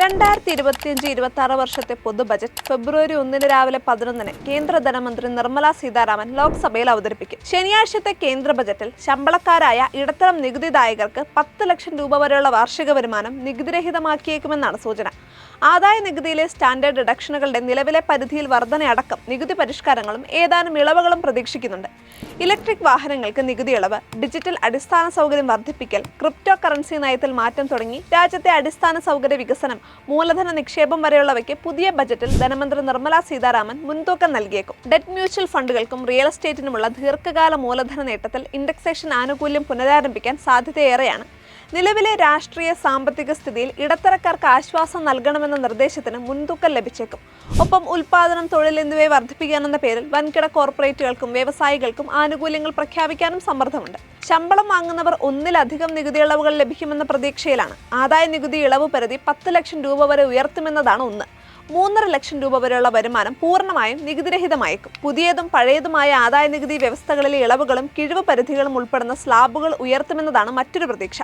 രണ്ടായിരത്തി ഇരുപത്തിയഞ്ച് ഇരുപത്തി ആറ് വർഷത്തെ പൊതു ബജറ്റ് ഫെബ്രുവരി ഒന്നിന് രാവിലെ പതിനൊന്നിന് കേന്ദ്ര ധനമന്ത്രി നിർമ്മല സീതാരാമൻ ലോക്സഭയിൽ അവതരിപ്പിക്കും. ശനിയാഴ്ചത്തെ കേന്ദ്ര ബജറ്റിൽ ശമ്പളക്കാരായ ഇടത്തരം നികുതിദായകർക്ക് പത്ത് ലക്ഷം രൂപ വരെയുള്ള വാർഷിക വരുമാനം നികുതിരഹിതമാക്കിയേക്കുമെന്നാണ് സൂചന. ആദായ നികുതിയിലെ സ്റ്റാൻഡേർഡ് ഡിഡക്ഷനുകളുടെ നിലവിലെ പരിധിയിൽ വർധനയടക്കം നികുതി പരിഷ്കാരങ്ങളും ഏതാനും ഇളവുകളും പ്രതീക്ഷിക്കുന്നുണ്ട്. ഇലക്ട്രിക് വാഹനങ്ങൾക്ക് നികുതി ഇളവ് ഡിജിറ്റൽ അടിസ്ഥാന സൗകര്യം വർദ്ധിപ്പിക്കൽ ക്രിപ്റ്റോ കറൻസി നയത്തിൽ മാറ്റം തുടങ്ങി രാജ്യത്തെ അടിസ്ഥാന സൗകര്യ വികസനം മൂലധന നിക്ഷേപം വരെയുള്ളവയ്ക്ക് പുതിയ ബജറ്റിൽ ധനമന്ത്രി നിർമ്മല സീതാരാമൻ മുൻതൂക്കം നൽകിയേക്കും. ഡെറ്റ് മ്യൂച്വൽ ഫണ്ടുകൾക്കും റിയൽ എസ്റ്റേറ്റിനുമുള്ള ദീർഘകാല മൂലധന നേട്ടത്തിൽ ഇൻഡക്സേഷൻ ആനുകൂല്യം പുനരാരംഭിക്കാൻ സാധ്യതയേറെയാണ്. നിലവിലെ രാഷ്ട്രീയ സാമ്പത്തിക സ്ഥിതിയിൽ ഇടത്തരക്കാർക്ക് ആശ്വാസം നൽകണമെന്ന നിർദ്ദേശത്തിന് മുൻതൂക്കം ലഭിച്ചേക്കും. ഒപ്പം ഉൽപാദനം തൊഴിൽ എന്നിവയെ വർദ്ധിപ്പിക്കാനെന്ന പേരിൽ വൻകിട കോർപ്പറേറ്റുകൾക്കും വ്യവസായികൾക്കും ആനുകൂല്യങ്ങൾ പ്രഖ്യാപിക്കാനും സമ്മർദ്ദമുണ്ട്. ശമ്പളം വാങ്ങുന്നവർ ഒന്നിലധികം നികുതി ഇളവുകൾ ലഭിക്കുമെന്ന പ്രതീക്ഷയിലാണ്. ആദായ നികുതി ഇളവ് പരിധി പത്ത് ലക്ഷം രൂപ വരെ ഉയർത്തുമെന്നതാണ് ഒന്ന്. മൂന്നര ലക്ഷം രൂപ വരെയുള്ള വരുമാനം പൂർണമായും നികുതിരഹിതമായേക്കും. പുതിയതും പഴയതുമായ ആദായ നികുതി വ്യവസ്ഥകളിലെ ഇളവുകളും കിഴിവ് പരിധികളും ഉൾപ്പെടുന്ന സ്ലാബുകൾ ഉയർത്തുമെന്നതാണ് മറ്റൊരു പ്രതീക്ഷ.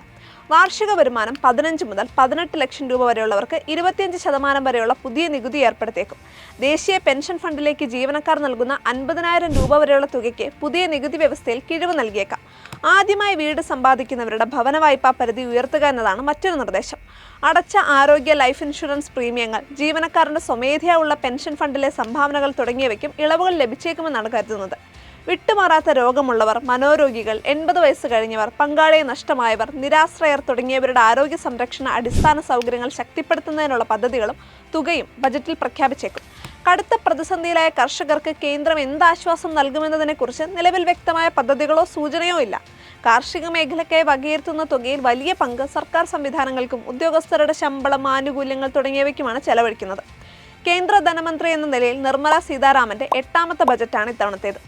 വാർഷിക വരുമാനം പതിനഞ്ച് മുതൽ പതിനെട്ട് ലക്ഷം രൂപ വരെയുള്ളവർക്ക് ഇരുപത്തിയഞ്ച് ശതമാനം വരെയുള്ള പുതിയ നികുതി ഏർപ്പെടുത്തിയേക്കും. ദേശീയ പെൻഷൻ ഫണ്ടിലേക്ക് ജീവനക്കാർ നൽകുന്ന അൻപതിനായിരം രൂപ വരെയുള്ള തുകയ്ക്ക് പുതിയ നികുതി വ്യവസ്ഥയിൽ കിഴിവ് നൽകിയേക്കാം. ആദ്യമായി വീട് സമ്പാദിക്കുന്നവരുടെ ഭവന വായ്പാ പരിധി ഉയർത്തുക എന്നതാണ് മറ്റൊരു നിർദ്ദേശം. അടച്ച ആരോഗ്യ ലൈഫ് ഇൻഷുറൻസ് പ്രീമിയങ്ങൾ ജീവനക്കാരന്റെ സ്വമേധയാ ഉള്ള പെൻഷൻ ഫണ്ടിലെ സംഭാവനകൾ തുടങ്ങിയവയ്ക്കും ഇളവുകൾ ലഭിച്ചേക്കുമെന്നാണ് കരുതുന്നത്. വിട്ടുമാറാത്ത രോഗമുള്ളവർ മനോരോഗികൾ എൺപത് വയസ്സ് കഴിഞ്ഞവർ പങ്കാളിയെ നഷ്ടമായവർ നിരാശ്രയർ തുടങ്ങിയവരുടെ ആരോഗ്യ സംരക്ഷണ അടിസ്ഥാന സൗകര്യങ്ങൾ ശക്തിപ്പെടുത്തുന്നതിനുള്ള പദ്ധതികളും തുകയും ബജറ്റിൽ പ്രഖ്യാപിച്ചേക്കും. കടുത്ത പ്രതിസന്ധിയിലായ കർഷകർക്ക് കേന്ദ്രം എന്താശ്വാസം നൽകുമെന്നതിനെക്കുറിച്ച് നിലവിൽ വ്യക്തമായ പദ്ധതികളോ സൂചനയോ ഇല്ല. കാർഷിക മേഖലയ്ക്കായി വകയിരുത്തുന്ന തുകയിൽ വലിയ പങ്ക് സർക്കാർ സംവിധാനങ്ങൾക്കും ഉദ്യോഗസ്ഥരുടെ ശമ്പളം ആനുകൂല്യങ്ങൾ തുടങ്ങിയവയ്ക്കുമാണ് ചെലവഴിക്കുന്നത്. കേന്ദ്ര ധനമന്ത്രി എന്ന നിലയിൽ നിർമ്മല സീതാരാമന്റെ എട്ടാമത്തെ ബജറ്റാണ് ഇത്തവണത്തേത്.